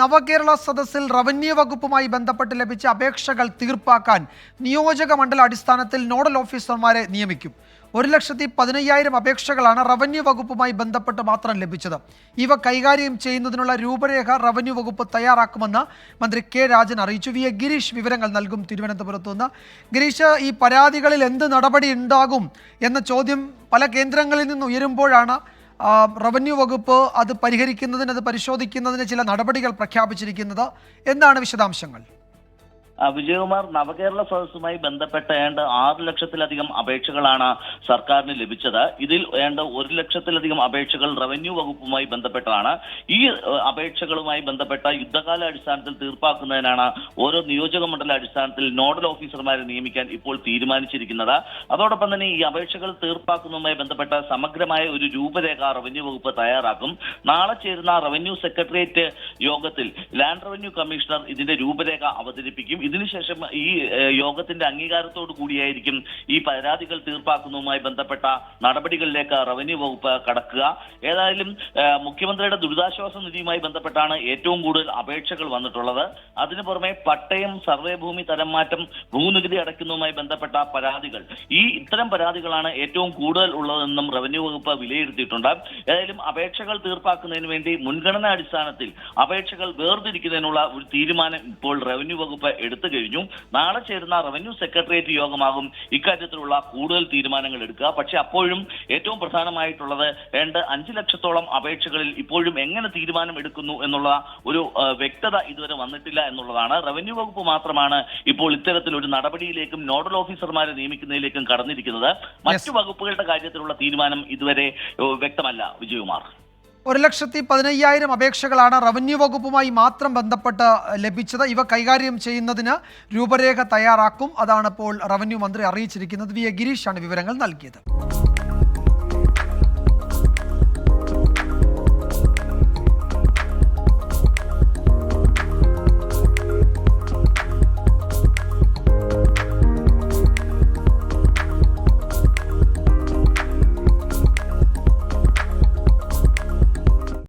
നവകേരള സദസ്സിൽ റവന്യൂ വകുപ്പുമായി ബന്ധപ്പെട്ട് ലഭിച്ച അപേക്ഷകൾ തീർപ്പാക്കാൻ നിയോജക മണ്ഡല അടിസ്ഥാനത്തിൽ നോഡൽ ഓഫീസർമാരെ നിയമിക്കും. ഒരു ലക്ഷത്തി പതിനയ്യായിരം അപേക്ഷകളാണ് റവന്യൂ വകുപ്പുമായി ബന്ധപ്പെട്ട് മാത്രം ലഭിച്ചത്. ഇവ കൈകാര്യം ചെയ്യുന്നതിനുള്ള രൂപരേഖ റവന്യൂ വകുപ്പ് തയ്യാറാക്കുമെന്ന് മന്ത്രി കെ രാജൻ അറിയിച്ചു. വി എ ഗിരീഷ് വിവരങ്ങൾ നൽകും തിരുവനന്തപുരത്ത് നിന്ന്. ഗിരീഷ് ഈ പരാതികളിൽ എന്ത് നടപടി ഉണ്ടാകും എന്ന ചോദ്യം പല കേന്ദ്രങ്ങളിൽ നിന്ന് ഉയരുമ്പോഴാണ് റവന്യൂ വകുപ്പ് അത് പരിഹരിക്കുന്നതിന് അത് പരിശോധിക്കുന്നതിന് ചില നടപടികൾ പ്രഖ്യാപിച്ചിരിക്കുന്നത്. എന്താണ് വിശദാംശങ്ങൾ? വിജയകുമാർ നവകേരള സദസ്സുമായി ബന്ധപ്പെട്ട ഏണ്ട ആറ് ലക്ഷത്തിലധികം അപേക്ഷകളാണ് സർക്കാരിന് ലഭിച്ചത്. ഇതിൽ ഏണ്ട ഒരു ലക്ഷത്തിലധികം അപേക്ഷകൾ റവന്യൂ വകുപ്പുമായി ബന്ധപ്പെട്ടതാണ്. ഈ അപേക്ഷകളുമായി ബന്ധപ്പെട്ട യുദ്ധകാല അടിസ്ഥാനത്തിൽ തീർപ്പാക്കുന്നതിനാണ് ഓരോ നിയോജക മണ്ഡല അടിസ്ഥാനത്തിൽ നോഡൽ ഓഫീസർമാരെ നിയമിക്കാൻ ഇപ്പോൾ തീരുമാനിച്ചിരിക്കുന്നത്. അതോടൊപ്പം തന്നെ ഈ അപേക്ഷകൾ തീർപ്പാക്കുന്നതുമായി ബന്ധപ്പെട്ട സമഗ്രമായ ഒരു രൂപരേഖ റവന്യൂ വകുപ്പ് തയ്യാറാക്കും. നാളെ ചേരുന്ന റവന്യൂ സെക്രട്ടേറിയറ്റ് യോഗത്തിൽ ലാൻഡ് റവന്യൂ കമ്മീഷണർ ഇതിന്റെ രൂപരേഖ അവതരിപ്പിക്കും. ഇതിനുശേഷം ഈ യോഗത്തിന്റെ അംഗീകാരത്തോടു കൂടിയായിരിക്കും ഈ പരാതികൾ തീർപ്പാക്കുന്നതുമായി ബന്ധപ്പെട്ട നടപടികളിലേക്ക് റവന്യൂ വകുപ്പ് കടക്കുക. ഏതായാലും മുഖ്യമന്ത്രിയുടെ ദുരിതാശ്വാസ നിധിയുമായി ബന്ധപ്പെട്ടാണ് ഏറ്റവും കൂടുതൽ അപേക്ഷകൾ വന്നിട്ടുള്ളത്. അതിനു പുറമെ പട്ടയം സർവേ ഭൂമി തരം മാറ്റം ഭൂനികുതി അടയ്ക്കുന്നതുമായി ബന്ധപ്പെട്ട പരാതികൾ. ഈ ഇത്തരം പരാതികളാണ് ഏറ്റവും കൂടുതൽ ഉള്ളതെന്നും റവന്യൂ വകുപ്പ് വിലയിരുത്തിയിട്ടുണ്ട്. ഏതായാലും അപേക്ഷകൾ തീർപ്പാക്കുന്നതിന് വേണ്ടി മുൻഗണനാടിസ്ഥാനത്തിൽ അപേക്ഷകൾ വേർതിരിക്കുന്നതിനുള്ള ഒരു തീരുമാനം ഇപ്പോൾ റവന്യൂ വകുപ്പ് എടുത്തു കഴിഞ്ഞു. നാളെ ചേരുന്ന റവന്യൂ സെക്രട്ടേറിയറ്റ് യോഗമാകും ഇക്കാര്യത്തിലുള്ള കൂടുതൽ തീരുമാനങ്ങൾ എടുക്കുക. പക്ഷെ അപ്പോഴും ഏറ്റവും പ്രധാനമായിട്ടുള്ളത് രണ്ട് അഞ്ച് ലക്ഷത്തോളം അപേക്ഷകളിൽ ഇപ്പോഴും എങ്ങനെ തീരുമാനം എടുക്കുന്നു എന്നുള്ള ഒരു വ്യക്തത ഇതുവരെ വന്നിട്ടില്ല എന്നുള്ളതാണ്. റവന്യൂ വകുപ്പ് മാത്രമാണ് ഇപ്പോൾ ഇത്തരത്തിൽ ഒരു നടപടിയിലേക്കും നോഡൽ ഓഫീസർമാരെ നിയമിക്കുന്നതിലേക്കും കടന്നിരിക്കുന്നത്. മറ്റു വകുപ്പുകളുടെ കാര്യത്തിലുള്ള തീരുമാനം ഇതുവരെ വ്യക്തമല്ല വിജയകുമാർ. ഒരു ലക്ഷത്തി പതിനയ്യായിരം അപേക്ഷകളാണ് റവന്യൂ വകുപ്പുമായി മാത്രം ബന്ധപ്പെട്ട് ലഭിച്ചത്. ഇവ കൈകാര്യം ചെയ്യുന്നതിന് രൂപരേഖ തയ്യാറാക്കും. അതാണ് ഇപ്പോൾ റവന്യൂ മന്ത്രി അറിയിച്ചിരിക്കുന്നത്. വി എ ഗിരീഷാണ് വിവരങ്ങൾ നൽകിയത്.